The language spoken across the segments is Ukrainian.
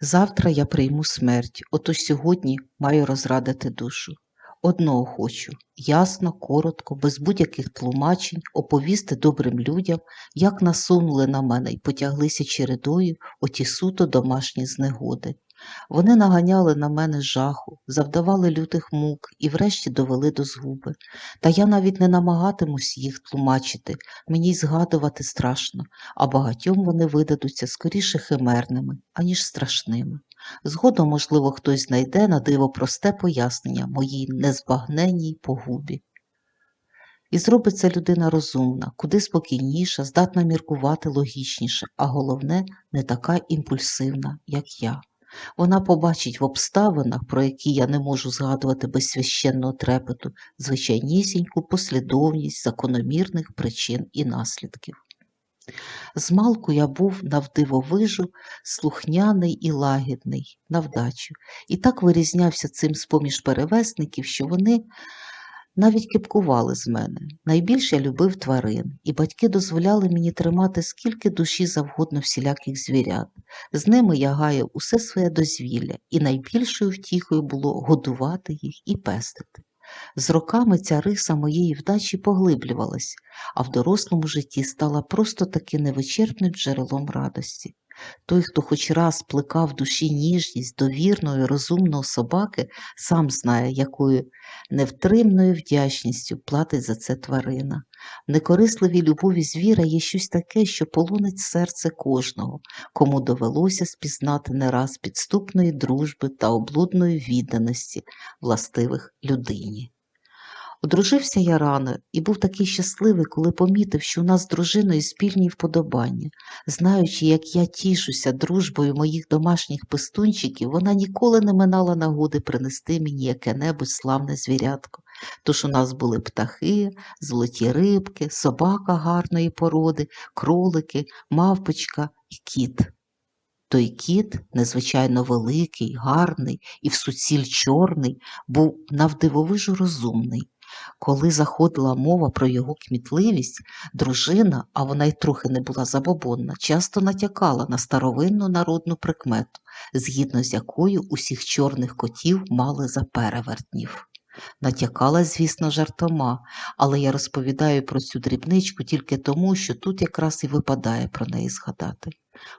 Завтра я прийму смерть, отож сьогодні маю розрадити душу. Одного хочу ясно, коротко, без будь-яких тлумачень оповісти добрим людям, як насунули на мене і потяглися чередою оті суто домашні знегоди. Вони наганяли на мене жаху, завдавали лютих мук і врешті довели до згуби. Та я навіть не намагатимусь їх тлумачити, мені й згадувати страшно, а багатьом вони видадуться скоріше химерними, аніж страшними. Згодом, можливо, хтось знайде на диво просте пояснення моїй незбагненній погубі. І зробить це людина розумна, куди спокійніша, здатна міркувати логічніше, а головне, не така імпульсивна, як я. Вона побачить в обставинах, про які я не можу згадувати без священного трепету, звичайнісіньку послідовність закономірних причин і наслідків. Змалку я був навдивовижу слухняний і лагідний, на вдачу, і так вирізнявся цим з-поміж перевесників, що вони навіть кипкували з мене. Найбільше я любив тварин, і батьки дозволяли мені тримати скільки душі завгодно всіляких звірят. З ними я гаяв усе своє дозвілля, і найбільшою втіхою було годувати їх і пестити. З роками ця риса моєї вдачі поглиблювалась, а в дорослому житті стала просто таки невичерпним джерелом радості. Той, хто хоч раз плекав душі ніжність довірної, розумного собаки, сам знає, якою невтримною вдячністю платить за це тварина. В некорисливій любові звіра є щось таке, що полонить серце кожного, кому довелося спізнати не раз підступної дружби та облудної відданості, властивих людині. Одружився я рано і був такий щасливий, коли помітив, що у нас з дружиною спільні вподобання. Знаючи, як я тішуся дружбою моїх домашніх пестунчиків, вона ніколи не минала нагоди принести мені яке-небудь славне звірятко. Тож у нас були птахи, золоті рибки, собака гарної породи, кролики, мавпочка і кіт. Той кіт, незвичайно великий, гарний і в суціль чорний, був навдивовижу розумний. Коли заходила мова про його кмітливість, дружина, а вона й трохи не була забобонна, часто натякала на старовинну народну прикмету, згідно з якою усіх чорних котів мали за перевертнів. Натякала, звісно, жартома, але я розповідаю про цю дрібничку тільки тому, що тут якраз і випадає про неї згадати.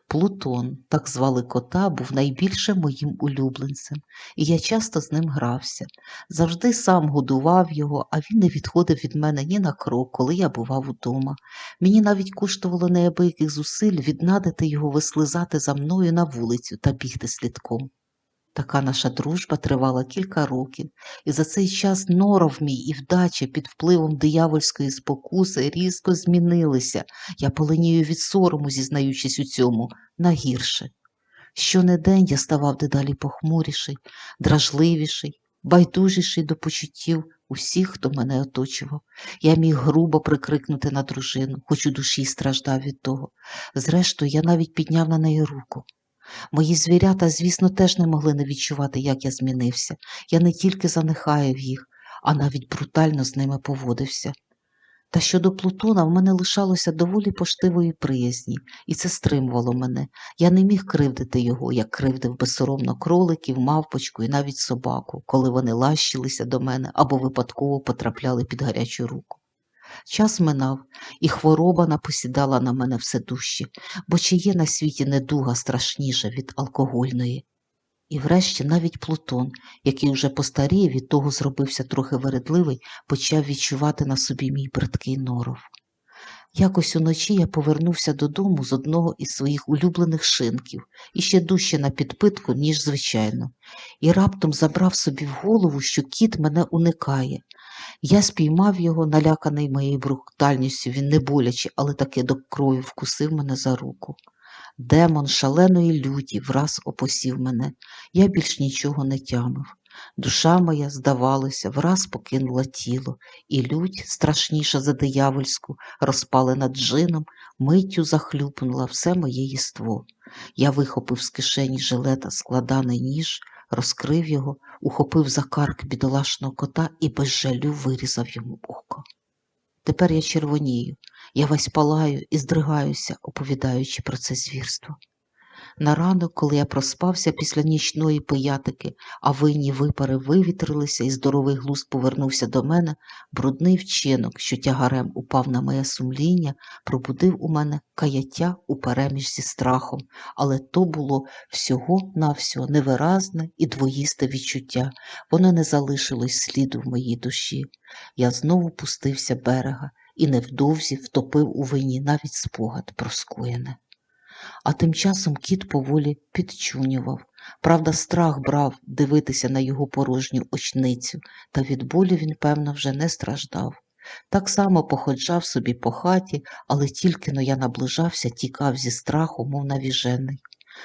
Плутон, так звали кота, був найбільше моїм улюбленцем, і я часто з ним грався. Завжди сам годував його, а він не відходив від мене ні на крок, коли я бував удома. Мені навіть коштувало неабияких зусиль віднадити його вислизати за мною на вулицю та бігти слідком. Така наша дружба тривала кілька років, і за цей час норов мій і вдача під впливом диявольської спокуси різко змінилися. Я поленію від сорому, зізнаючись у цьому, на гірше. Щонедень я ставав дедалі похмуріший, дражливіший, байдужіший до почуттів усіх, хто мене оточував. Я міг грубо прикрикнути на дружину, хоч у душі страждав від того. Зрештою, я навіть підняв на неї руку. Мої звірята, звісно, теж не могли не відчувати, як я змінився. Я не тільки занехаяв їх, а навіть брутально з ними поводився. Та щодо Плутона в мене лишалося доволі поштивої приязні, і це стримувало мене. Я не міг кривдити його, як кривдив безсоромно кроликів, мавпочку і навіть собаку, коли вони лащилися до мене або випадково потрапляли під гарячу руку. Час минав, і хвороба напосідала на мене все дужче, бо чи є на світі недуга страшніша від алкогольної. І врешті навіть Плутон, який уже постарів, від того зробився трохи вередливий, почав відчувати на собі мій бридкий норов. Якось уночі я повернувся додому з одного із своїх улюблених шинків, і ще дужче на підпитку, ніж звичайно, і раптом забрав собі в голову, що кіт мене уникає. Я спіймав його, наляканий моєю брутальністю, він не боляче, але таки до крові вкусив мене за руку. Демон шаленої люті враз опосів мене, я більш нічого не тямив. Душа моя, здавалося, враз покинула тіло, і лють, страшніша за диявольську, розпалена джином, миттю захлюпнула все моє єство. Я вихопив з кишені жилета складаний ніж, розкрив його, ухопив за карк бідолашного кота і без жалю вирізав йому око. Тепер я червонію, я весь палаю і здригаюся, оповідаючи про це звірство. На ранок, коли я проспався після нічної пиятики, а винні випари вивітрилися і здоровий глузд повернувся до мене, брудний вчинок, що тягарем упав на моє сумління, пробудив у мене каяття упереміж зі страхом, але то було всього-навсього невиразне і двоїсте відчуття, воно не залишилось сліду в моїй душі. Я знову пустився берега і невдовзі втопив у вині навіть спогад про скоєне. А тим часом кіт поволі підчунював. Правда, страх брав дивитися на його порожню очницю, та від болю він, певно, вже не страждав. Так само походжав собі по хаті, але тільки но я наближався, тікав зі страху, мов навіжений.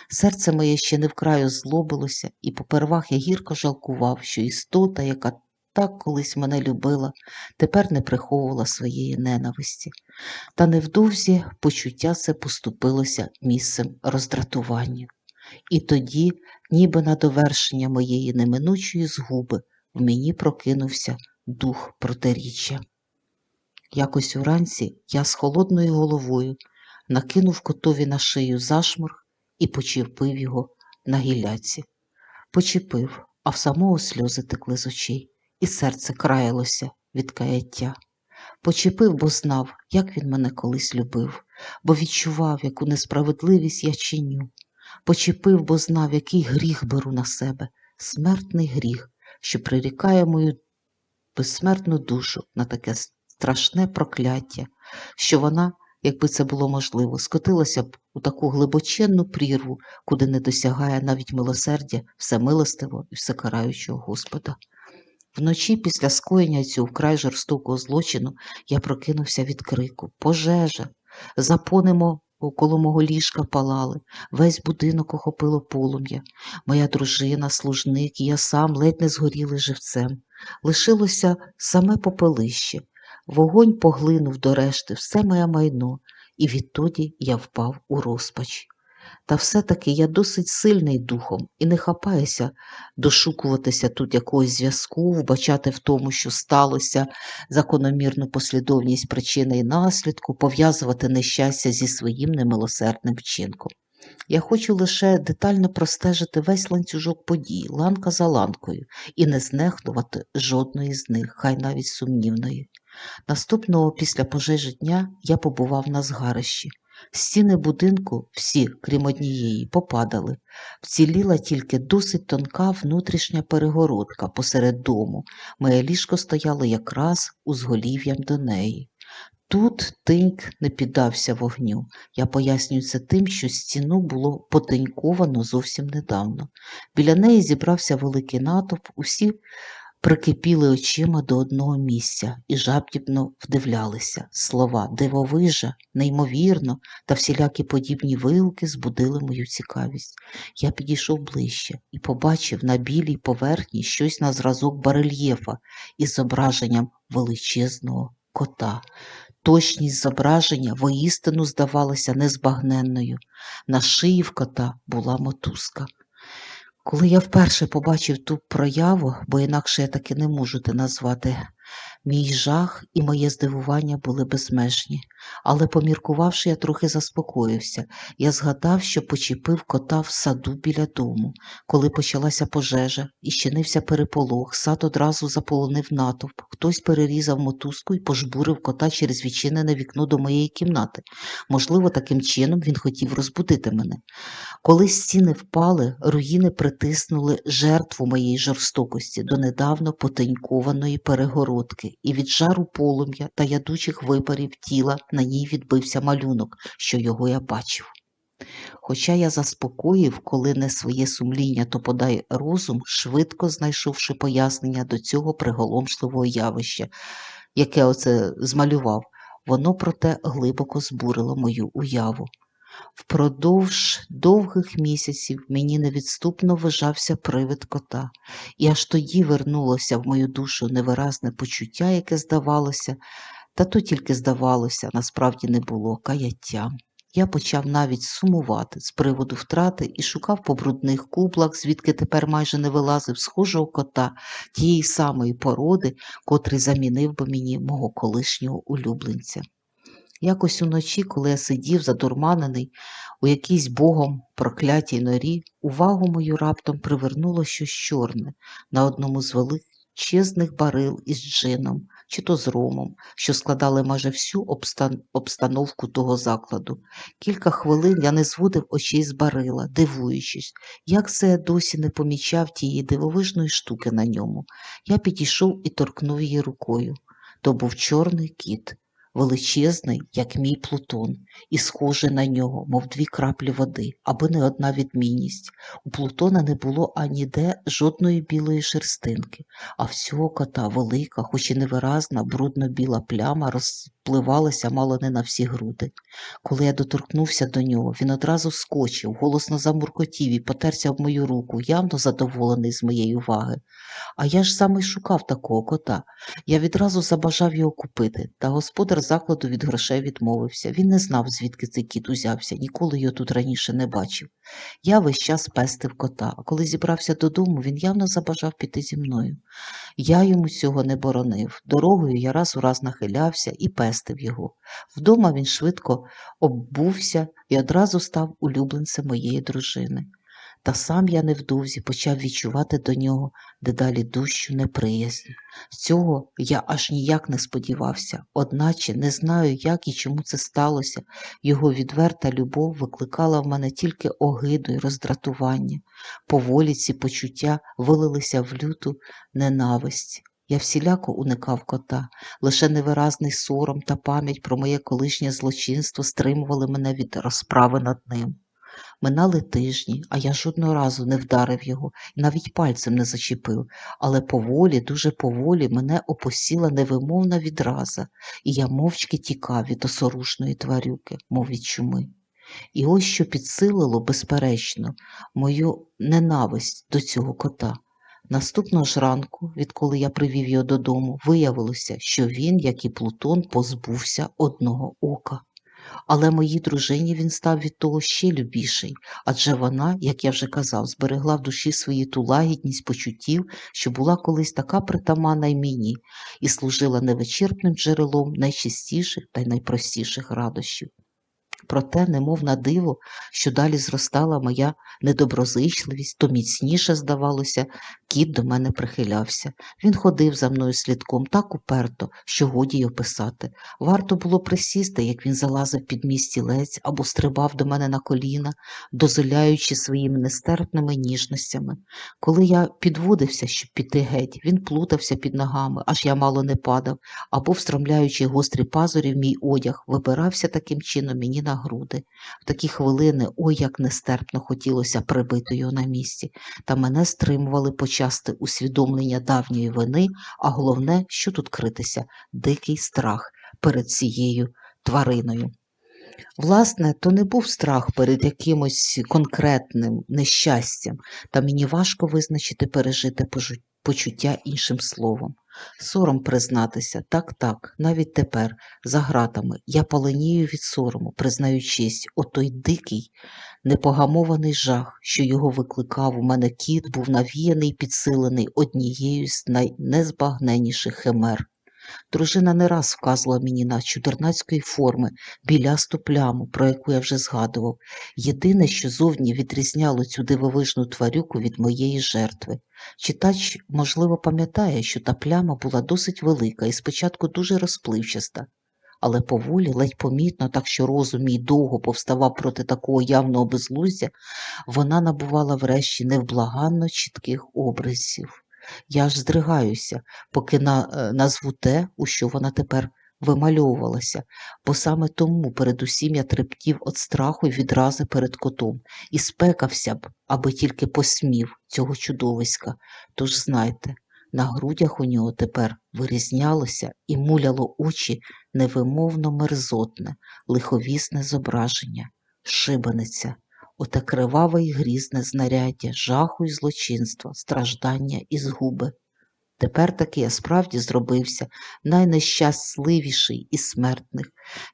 Серце моє ще не вкрай озлобилося, і попервах я гірко жалкував, що істота, яка так колись мене любила, тепер не приховувала своєї ненависті. Та невдовзі почуття це поступилося місцем роздратування. І тоді, ніби на довершення моєї неминучої згуби, в мені прокинувся дух протиріччя. Якось уранці я з холодною головою накинув котові на шию зашморг і почепив його на гілляці. Почепив, а в самого сльози текли з очей, і серце краялося від каяття. Почепив, бо знав, як він мене колись любив, бо відчував, яку несправедливість я чиню. Почепив, бо знав, який гріх беру на себе, смертний гріх, що прирікає мою безсмертну душу на таке страшне прокляття, що вона, якби це було можливо, скотилася б у таку глибоченну прірву, куди не досягає навіть милосердя всемилостивого і всекараючого Господа. Вночі після скоєння цього вкрай жорстокого злочину я прокинувся від крику Пожежа! Запони мо- коло мого ліжка палали, весь будинок охопило полум'я. Моя дружина, служник і я сам ледь не згоріли живцем. Лишилося саме попелище. Вогонь поглинув до решти все моє майно, і відтоді я впав у розпач. Та все-таки я досить сильний духом і не хапаюся дошукуватися тут якогось зв'язку, вбачати в тому, що сталося, закономірну послідовність причини і наслідку, пов'язувати нещастя зі своїм немилосердним вчинком. Я хочу лише детально простежити весь ланцюжок подій, ланка за ланкою, і не знехтувати жодної з них, хай навіть сумнівної. Наступного після пожежі дня я побував на згарищі. Стіни будинку, всі, крім однієї, попадали. Вціліла тільки досить тонка внутрішня перегородка посеред дому. Моє ліжко стояло якраз узголів'ям до неї. Тут тиньк не піддався вогню. Я пояснюю це тим, що стіну було потиньковано зовсім недавно. Біля неї зібрався великий натовп, усі прикипіли очима до одного місця і жадібно вдивлялися. Слова дивовижа, неймовірно та всілякі подібні вигуки збудили мою цікавість. Я підійшов ближче і побачив на білій поверхні щось на зразок барельєфа із зображенням величезного кота. Точність зображення воістину здавалася незбагненною. На шиї в кота була мотузка. Коли я вперше побачив ту прояву, бо інакше я таки не можу те назвати, мій жах і моє здивування були безмежні. Але, поміркувавши, я трохи заспокоївся. Я згадав, що почепив кота в саду біля дому. Коли почалася пожежа і щинився переполох, сад одразу заполонив натовп. Хтось перерізав мотузку і пожбурив кота через відчинене вікно до моєї кімнати. Можливо, таким чином він хотів розбудити мене. Коли стіни впали, руїни притиснули жертву моєї жорстокості до недавно потенькованої перегородки, і від жару полум'я та ядучих випарів тіла на ній відбився малюнок, що його я бачив. Хоча я заспокоїв, коли не своє сумління, то подай розум, швидко знайшовши пояснення до цього приголомшливого явища, яке оце змалював, воно проте глибоко збурило мою уяву. Впродовж довгих місяців мені невідступно вижався привид кота, і аж тоді вернулося в мою душу невиразне почуття, яке здавалося, та то тільки здавалося, насправді не було каяттям. Я почав навіть сумувати з приводу втрати і шукав по брудних кублах, звідки тепер майже не вилазив схожого кота тієї самої породи, котрий замінив би мені мого колишнього улюбленця. Якось уночі, коли я сидів задурманений у якійсь богом проклятій норі, увагу мою раптом привернуло щось чорне на одному з величезних барил із джином чи то з ромом, що складали майже всю обстан- обстановку того закладу. Кілька хвилин я не зводив очей з барила, дивуючись, як це я досі не помічав тієї дивовижної штуки на ньому. Я підійшов і торкнув її рукою. То був чорний кіт, величезний, як мій Плутон, і схожий на нього, мов дві краплі води, аби не одна відмінність. У Плутона не було аніде жодної білої шерстинки, а всього кота велика, хоч і невиразна, брудно-біла пляма розпливалася мало не на всі груди. Коли я доторкнувся до нього, він одразу вскочив, голосно замуркотів і потерся об мою руку, явно задоволений з моєї уваги. А я ж саме й шукав такого кота. Я відразу забажав його купити, та господар закладу від грошей відмовився. Він не знав, звідки цей кіт узявся, ніколи його тут раніше не бачив. Я весь час пестив кота, а коли зібрався додому, він явно забажав піти зі мною. Я йому цього не боронив. Дорогою я раз у раз нахилявся і пестив його. Вдома він швидко оббувся і одразу став улюбленцем моєї дружини. Та сам я невдовзі почав відчувати до нього дедалі дужчу неприязнь. Цього я аж ніяк не сподівався, одначе не знаю, як і чому це сталося. Його відверта любов викликала в мене тільки огиду й роздратування. Поволі ці почуття вилилися в люту ненависть. Я всіляко уникав кота, лише невиразний сором та пам'ять про моє колишнє злочинство стримували мене від розправи над ним. Минали тижні, а я жодного разу не вдарив його і навіть пальцем не зачепив, але поволі, дуже поволі мене опосіла невимовна відраза, і я мовчки тікав від осорушної тварюки, мов від чуми. І ось що підсилило, безперечно, мою ненависть до цього кота. Наступного ж ранку, відколи я привів його додому, виявилося, що він, як і Плутон, позбувся одного ока. Але моїй дружині він став від того ще любіший, адже вона, як я вже казав, зберегла в душі свої ту лагідність почуттів, що була колись така притаманна й мені, і служила невичерпним джерелом найчистіших та й найпростіших радощів. Проте, немов на диво, що далі зростала моя недоброзичливість, то міцніше, здавалося, кіт до мене прихилявся. Він ходив за мною слідком так уперто, що годі й описати. Варто було присісти, як він залазив під мій стілець або стрибав до мене на коліна, дозволяючи своїми нестерпними ніжностями. Коли я підводився, щоб піти геть, він плутався під ногами, аж я мало не падав, або, встромляючи гострі пазурі в мій одяг, вибирався таким чином мені на груди. В такі хвилини ой як нестерпно хотілося прибити його на місці, та мене стримували почасти усвідомлення давньої вини, а головне, що тут критися, дикий страх перед цією твариною. Власне, то не був страх перед якимось конкретним нещастям, та мені важко визначити пережите почуття іншим словом. Сором признатися, так, так, навіть тепер, за гратами, я паленію від сорому, признаючись, о отой дикий, непогамований жах, що його викликав у мене кіт, був навіяний і підсилений однією з найнезбагненіших химер. Дружина не раз вказувала мені на чудернацької форми білясту пляму, про яку я вже згадував. Єдине, що зовні відрізняло цю дивовижну тварюку від моєї жертви. Читач, можливо, пам'ятає, що та пляма була досить велика і спочатку дуже розпливчаста. Але поволі, ледь помітно, так що розум мій довго повставав проти такого явного безглуздя, вона набувала врешті невблаганно чітких образів. Я аж здригаюся, поки на, е, назву те, у що вона тепер вимальовувалася, бо саме тому передусім я трептів від страху й відрази перед котом. І спекався б, аби тільки посмів цього чудовиська. Тож знайте, на грудях у нього тепер вирізнялося і муляло очі невимовно мерзотне, лиховісне зображення, шибаниця, оте криваве й грізне знаряддя, жаху й злочинства, страждання і згуби. Тепер таки я справді зробився найнещасливіший із смертних,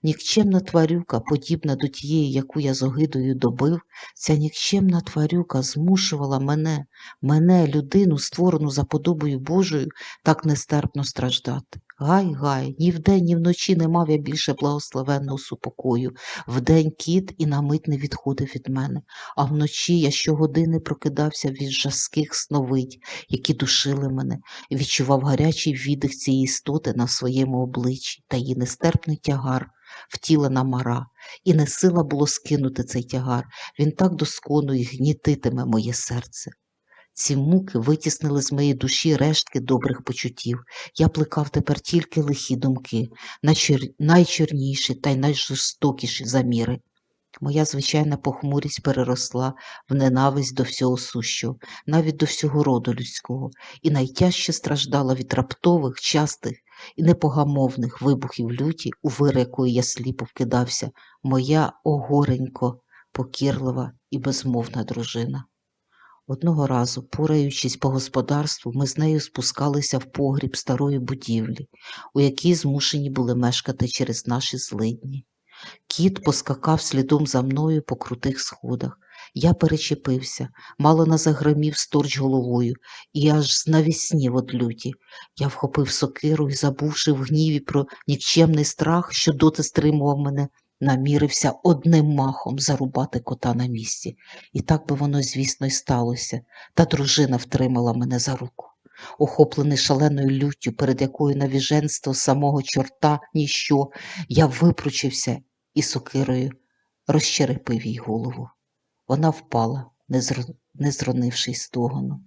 Нікчемна тварюка, подібна до тієї, яку я з огидою добив, ця нікчемна тварюка змушувала мене, мене, людину, створену за подобою Божою, так нестерпно страждати. Гай, гай, ні вдень, ні вночі не мав я більше благословенного супокою. Вдень кіт і на мить не відходив від мене, а вночі я щогодини прокидався від жаских сновидь, які душили мене, і відчував гарячий віддих цієї істоти на своєму обличчі та її нестерпний тягар, втілена мара, і не сила було скинути цей тягар, він так доскону і гнітитиме моє серце. Ці муки витіснили з моєї душі рештки добрих почуттів. Я плекав тепер тільки лихі думки, найчор- найчорніші та й найжорстокіші заміри. Моя звичайна похмурість переросла в ненависть до всього сущого, навіть до всього роду людського, і найтяжче страждала від раптових, частих і непогамовних вибухів люті, у вир якої я сліпо вкидався, моя огоренько, покірлива і безмовна дружина. Одного разу, пораючись по господарству, ми з нею спускалися в погріб старої будівлі, у якій змушені були мешкати через наші злидні. Кіт поскакав слідом за мною по крутих сходах. Я перечепився, мало не загримів сторч головою, і аж знавіснів од люті. Я вхопив сокиру і, забувши в гніві про нікчемний страх, що доти стримував мене, намірився одним махом зарубати кота на місці. І так би воно, звісно, й сталося, та дружина втримала мене за руку. Охоплений шаленою люттю, перед якою навіженство самого чорта ніщо, я випручився і сокирою розчерепив їй голову. Вона впала, не, зр... зронивши стогону.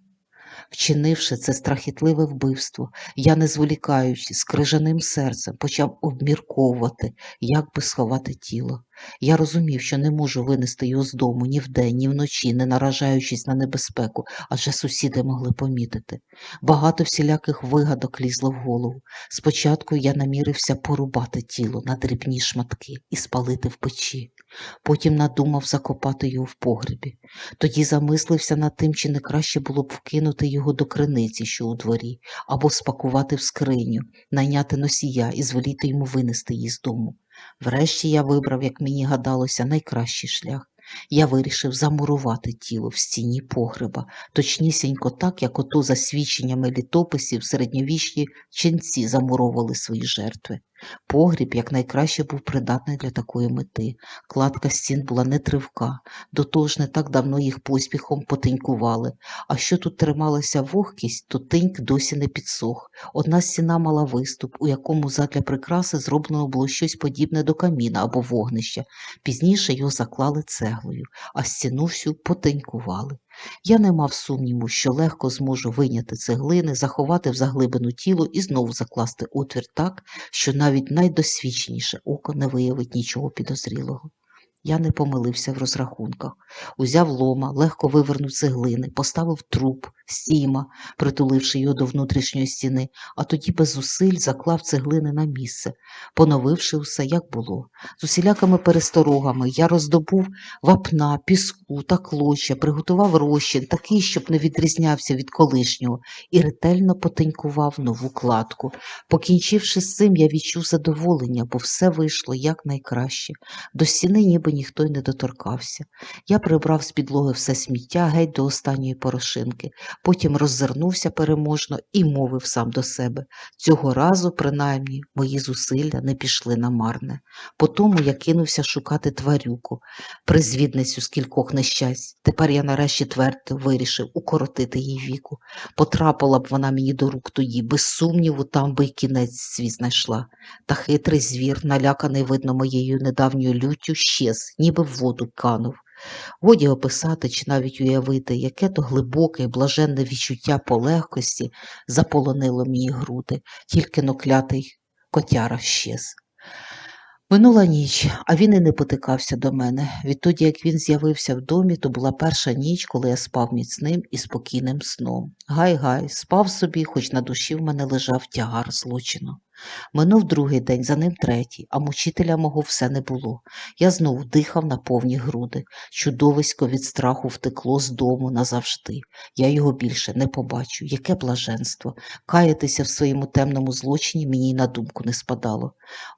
Вчинивши це страхітливе вбивство, я, не зволікаючи, з крижаним серцем почав обмірковувати, як би сховати тіло. Я розумів, що не можу винести його з дому ні вдень, ні вночі, не наражаючись на небезпеку, адже сусіди могли помітити. Багато всіляких вигадок лізло в голову. Спочатку я намірився порубати тіло на дрібні шматки і спалити в печі. Потім надумав закопати його в погребі. Тоді замислився над тим, чи не краще було б вкинути його до криниці, що у дворі, або спакувати в скриню, найняти носія і звеліти йому винести її з дому. Врешті я вибрав, як мені гадалося, найкращий шлях. Я вирішив замурувати тіло в стіні погреба, точнісінько так, як ото за свідченнями літописів середньовічні ченці замуровували свої жертви. Погріб якнайкраще був придатний для такої мети. Кладка стін була не тривка, до того ж не так давно їх поспіхом потенькували. А що тут трималася вогкість, то тиньк досі не підсох. Одна стіна мала виступ, у якому задля прикраси зроблено було щось подібне до каміна або вогнища. Пізніше його заклали цеглою, а стіну всю потенькували. Я не мав сумніву, що легко зможу вийняти цеглини, заховати в заглибину тіло і знову закласти отвір так, що навіть найдосвідченіше око не виявить нічого підозрілого. Я не помилився в розрахунках. Узяв лома, легко вивернув цеглини, поставив труп, стійма, притуливши його до внутрішньої стіни, а тоді без зусиль заклав цеглини на місце, поновивши усе, як було. З усілякими пересторогами я роздобув вапна, піску та клоча, приготував розчин, такий, щоб не відрізнявся від колишнього, і ретельно потенькував нову кладку. Покінчивши з цим, я відчув задоволення, бо все вийшло якнайкраще. До стіни ніби ніхто й не доторкався. Я прибрав з підлоги все сміття геть до останньої порошинки, потім роззирнувся переможно і мовив сам до себе. Цього разу, принаймні, мої зусилля не пішли на марне. Потому я кинувся шукати тварюку, призвідницю з кількох нещасть. Тепер я нарешті твердо вирішив укоротити їй віку. Потрапила б вона мені до рук тоді, без сумніву, там би й кінець свій знайшла. Та хитрий звір, наляканий, видно, моєю недавньою люттю, щез, ніби в воду канув. Годі описати чи навіть уявити, яке то глибоке і блаженне відчуття полегкості заполонило мої груди, тільки ноклятий котяра щез. Минула ніч, а він і не потикався до мене. Відтоді, як він з'явився в домі, то була перша ніч, коли я спав міцним і спокійним сном. Гай-гай, спав собі, хоч на душі в мене лежав тягар злочину. Минув другий день, за ним третій, а мучителя мого все не було. Я знову дихав на повні груди. Чудовисько від страху втекло з дому назавжди. Я його більше не побачу. Яке блаженство! Каятися в своєму темному злочині мені й на думку не спадало.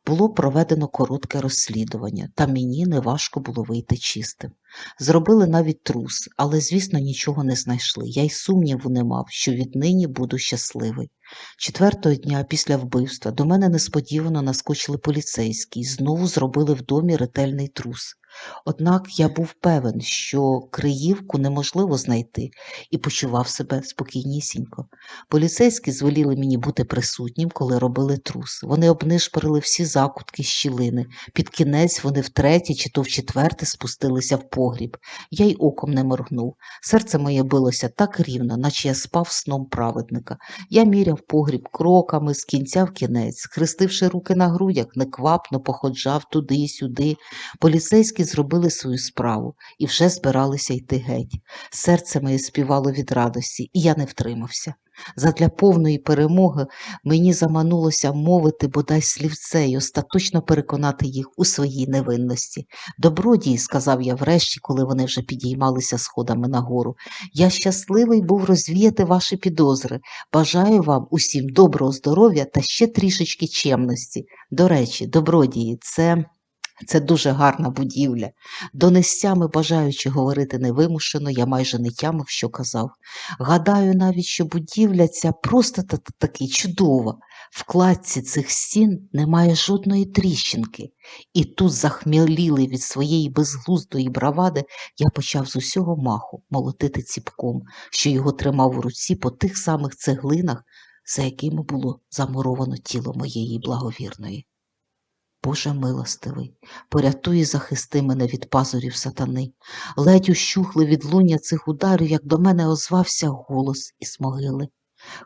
Було проведено коротке розслідування, та мені неважко було вийти чистим. Зробили навіть трус, але, звісно, нічого не знайшли. Я й сумніву не мав, що віднині буду щасливий. Четвертого дня після вбивства до мене несподівано наскочили поліцейські і знову зробили в домі ретельний трус. Однак я був певен, що Криївку неможливо знайти, і почував себе спокійнісінько. Поліцейські звеліли мені бути присутнім, коли робили трус. Вони обнишпорили всі закутки щілини. Під кінець вони втретє чи то вчетверте спустилися в погріб. Я й оком не моргнув. Серце моє билося так рівно, наче я спав сном праведника. Я міряв погріб кроками з кінця в кінець, схрестивши руки на грудях, неквапно походжав туди й сюди. Поліцейські зробили свою справу і вже збиралися йти геть. Серце моє співало від радості, і я не втримався. Задля повної перемоги мені заманулося мовити бодай слівце й остаточно переконати їх у своїй невинності. Добродії, сказав я врешті, коли вони вже підіймалися сходами нагору. Я щасливий був розвіяти ваші підозри. Бажаю вам усім доброго здоров'я та ще трішечки чемності. До речі, добродії, це. Це дуже гарна будівля. Донестями, бажаючи говорити невимушено, я майже не тямив, що казав. Гадаю навіть, що будівля ця просто та- таки чудова. В кладці цих стін немає жодної тріщинки. І тут, захмілілий від своєї безглуздої бравади, я почав з усього маху молотити ціпком, що його тримав у руці по тих самих цеглинах, за якими було замуровано тіло моєї благовірної. Боже милостивий, порятуй і захисти мене від пазурів сатани. Ледь ущухли від луння цих ударів, як до мене озвався голос із могили.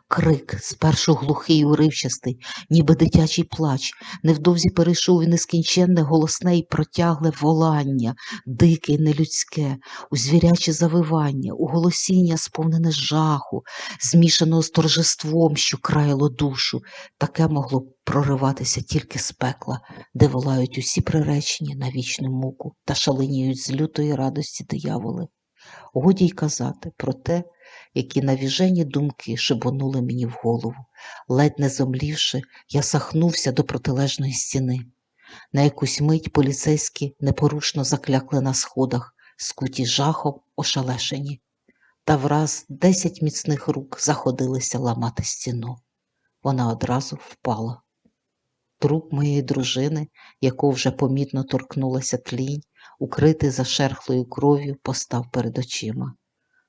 Крик, спершу глухий і уривчастий, ніби дитячий плач, невдовзі перейшов у нескінченне голосне і протягле волання, дике й нелюдське, у звіряче завивання, у голосіння сповнене жаху, змішаного з торжеством, що краяло душу. Таке могло прориватися тільки з пекла, де волають усі приречені на вічну муку та шаленіють з лютої радості дияволи. Годі й казати про те, які навіжені думки шибонули мені в голову. Ледь не зомлівши, я сахнувся до протилежної стіни. На якусь мить поліцейські непорушно заклякли на сходах, скуті жахом ошалешені. Та враз десять міцних рук заходилися ламати стіну. Вона одразу впала. Труп моєї дружини, якого вже помітно торкнулася тлінь, укритий зашерхлою кров'ю, постав перед очима.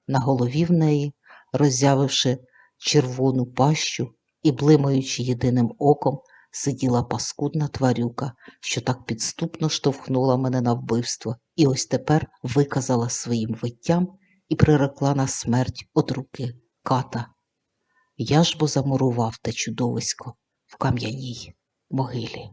На голові в неї, роззявивши червону пащу і блимаючи єдиним оком, сиділа паскудна тварюка, що так підступно штовхнула мене на вбивство, і ось тепер виказала своїм виттям і прирекла на смерть од руки ката. Я ж бо замурував те чудовисько в кам'яній могилі.